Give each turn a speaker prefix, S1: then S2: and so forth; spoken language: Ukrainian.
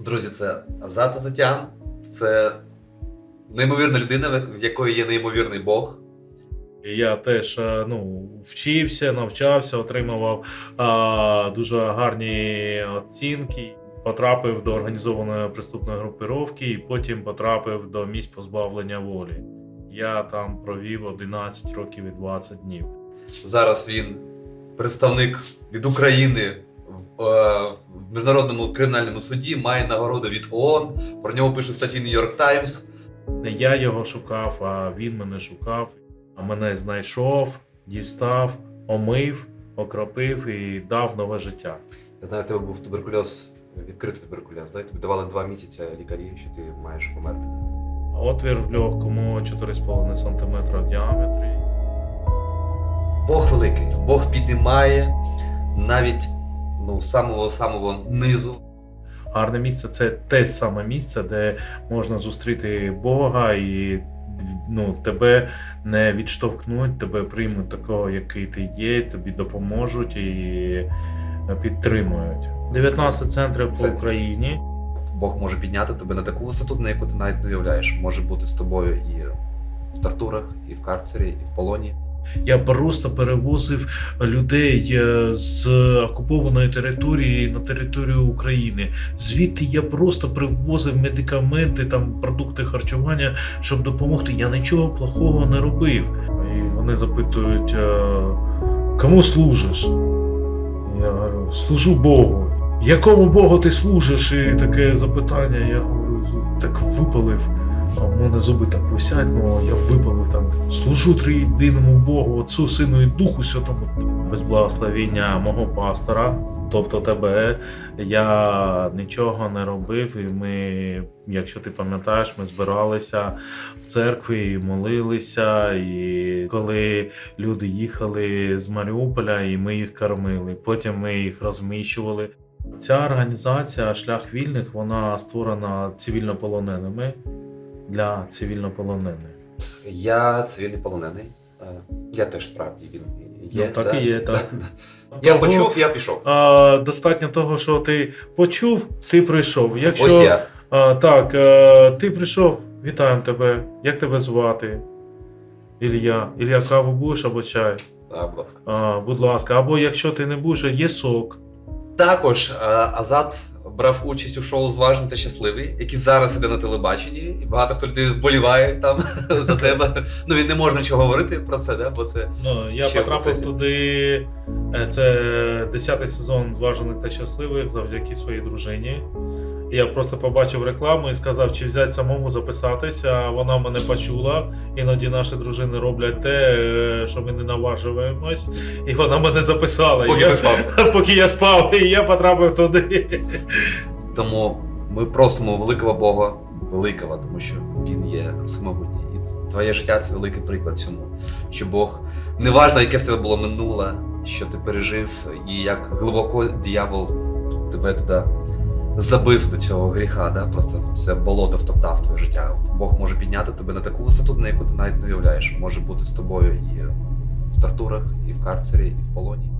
S1: Друзі, це Азат Азатян. Це неймовірна людина, в якої є неймовірний Бог.
S2: Я теж е, ну, вчився, навчався, отримував а, дуже гарні оцінки. Потрапив до організованої преступної групировки і потім потрапив до місць позбавлення волі. Я там провів 11 років і 20 днів.
S1: Зараз він представник від України в, е, в міжнародному кримінальному суді, має нагороду від ООН. Про нього пишуть статті Нью-Йорк Таймс.
S2: Не я його шукав, а він мене шукав. А мене знайшов, дістав, омив, окропив і дав нове життя.
S1: Я знаю, в тебе був туберкульоз, відкритий туберкульоз. Да? Тобі давали два місяці лікарі, що ти маєш померти.
S2: Отвір в легкому 4,5 см в діаметрі.
S1: Бог великий, Бог піднімає навіть ну, самого самого низу.
S2: Гарне місце це те саме місце, де можна зустріти Бога і ну, тебе не відштовхнуть, тебе приймуть такого, який ти є, тобі допоможуть і підтримують. 19 центрів
S1: Це-
S2: по Україні.
S1: Бог може підняти тебе на таку висоту, на яку ти навіть не уявляєш. Може бути з тобою і в тортурах, і в карцері, і в полоні.
S2: Я просто перевозив людей е, з окупованої території на територію України. Звідти я просто привозив медикаменти, там продукти харчування, щоб допомогти. Я нічого плохого не робив. І вони запитують, е, кому служиш? Я говорю, служу Богу. Якому Богу ти служиш? І таке запитання. Я говорю, так випалив. А в мене зуби так висять, ну я випалив там. Служу триєдиному Богу, Отцу, Сину і Духу Святому. Без благословіння мого пастора, тобто тебе, я нічого не робив. І ми, якщо ти пам'ятаєш, ми збиралися в церкві і молилися. І коли люди їхали з Маріуполя, і ми їх кормили. Потім ми їх розміщували. Ця організація Шлях вільних вона створена цивільнополоненими для цивільнополонених.
S1: Я цивільний полонений. Е, Я теж справді він є.
S2: Ну, так
S1: да?
S2: і є, так.
S1: Да. Я
S2: Того,
S1: почув, я пішов.
S2: А, достатньо того, що ти почув, ти прийшов. Якщо
S1: Ось я.
S2: А, так, е, ти прийшов, вітаємо тебе. Як тебе звати? Ілля. Ілля, каву будеш або чай?
S1: Да, будь ласка.
S2: А, будь ласка, або якщо ти не будеш, є сок.
S1: Також е, Азат брав участь у шоу Зважний та щасливий, який зараз іде на телебаченні, і багато хто людей вболіває там за тебе. Ну він не може нічого говорити про це, да? бо це
S2: Ну, я потрапив туди. е, Це 10-й сезон зважених та щасливих завдяки своїй дружині. Я просто побачив рекламу і сказав, чи взяти самому записатись, а вона мене почула. Іноді наші дружини роблять те, е, що ми не наважуємось, і вона мене записала.
S1: поки
S2: я,
S1: ти спав.
S2: поки я спав, і я потрапив туди.
S1: Тому ми просимо великого Бога, великого, тому що він є самобутній. І твоє життя це великий приклад цьому. Що Бог, неважно, яке в тебе було минуле, що ти пережив, і як глибоко диявол тебе туди забив до цього гріха, да? просто це болото втоптав твоє життя. Бог може підняти тебе на таку висоту, на яку ти навіть не уявляєш. Може бути з тобою і в тортурах, і в карцері, і в полоні.